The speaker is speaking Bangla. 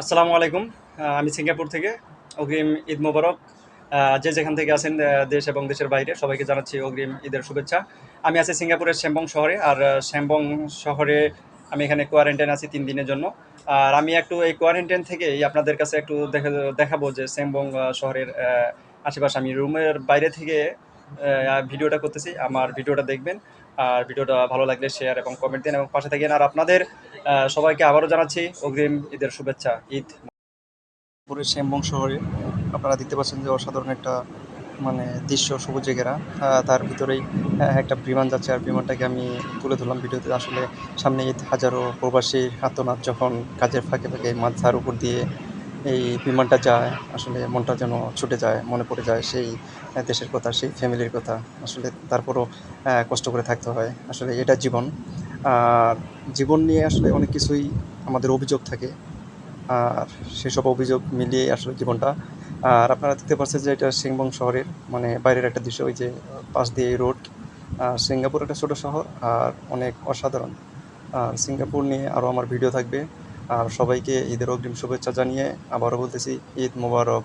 আসসালামু আলাইকুম। আমি সিঙ্গাপুর থেকে। অগ্রিম ঈদ মোবারক। যে যেখান থেকে আছেন দেশ এবং দেশের বাইরে, সবাইকে জানাচ্ছি অগ্রিম ঈদের শুভেচ্ছা। আমি আছি সিঙ্গাপুরের শ্যামবং শহরে, আর শ্যামবং শহরে আমি এখানে কোয়ারেন্টাইন আছি তিন দিনের জন্য। আর আমি একটু এই কোয়ারেন্টাইন থেকেই আপনাদের কাছে একটু দেখা, দেখাবো যে শ্যামবং শহরের আশেপাশে আমি রুমের বাইরে থেকে ভিডিওটা করতেছি। আমার ভিডিওটা দেখবেন, আর ভিডিওটা ভালো লাগলে শেয়ার এবং কমেন্ট দিন এবং পাশে থাকেন। আর আপনাদের সবাইকে আবারও জানাচ্ছি অগ্রিম ঈদের শুভেচ্ছা, ঈদ। পুরো শ্যামবং শহরে আপনারা দেখতে পাচ্ছেন যে অসাধারণ একটা মানে দৃশ্য, সবুজে ঘেরা। তার ভিতরেই একটা বিমান যাচ্ছে আর বিমানটাকে আমি তুলে ধরলাম ভিডিওতে। আসলে সামনে ঈদ, হাজারো প্রবাসীর আত্মনাথ যখন কাজের ফাঁকে ফাঁকে মাথার উপর দিয়ে এই বিমানটা যায়, আসলে মনটা যেন ছুটে যায়, মনে পড়ে যায় সেই দেশের কথা, সেই ফ্যামিলির কথা। আসলে তারপরও কষ্ট করে থাকতে হয়। আসলে এটা জীবন। জীবন নিয়ে আসলে অনেক কিছুই আমাদের অভিযোগ থাকে। আর সেসব অভিযোগ মিলিয়ে আসলে জীবনটা। আর আপনারা দেখতে পাচ্ছেন যে এটা সিংবং শহরের মানে বাইরের একটা দৃশ্য, ওই যে পাশ দিয়ে রোড। আর সিঙ্গাপুর একটা ছোটো শহর, আর অনেক অসাধারণ। আর সিঙ্গাপুর নিয়ে আরও আমার ভিডিও থাকবে। আর সবাইকে ঈদের অগ্রিম শুভেচ্ছা জানিয়ে আবারও বলতেছি, ঈদ মোবারক।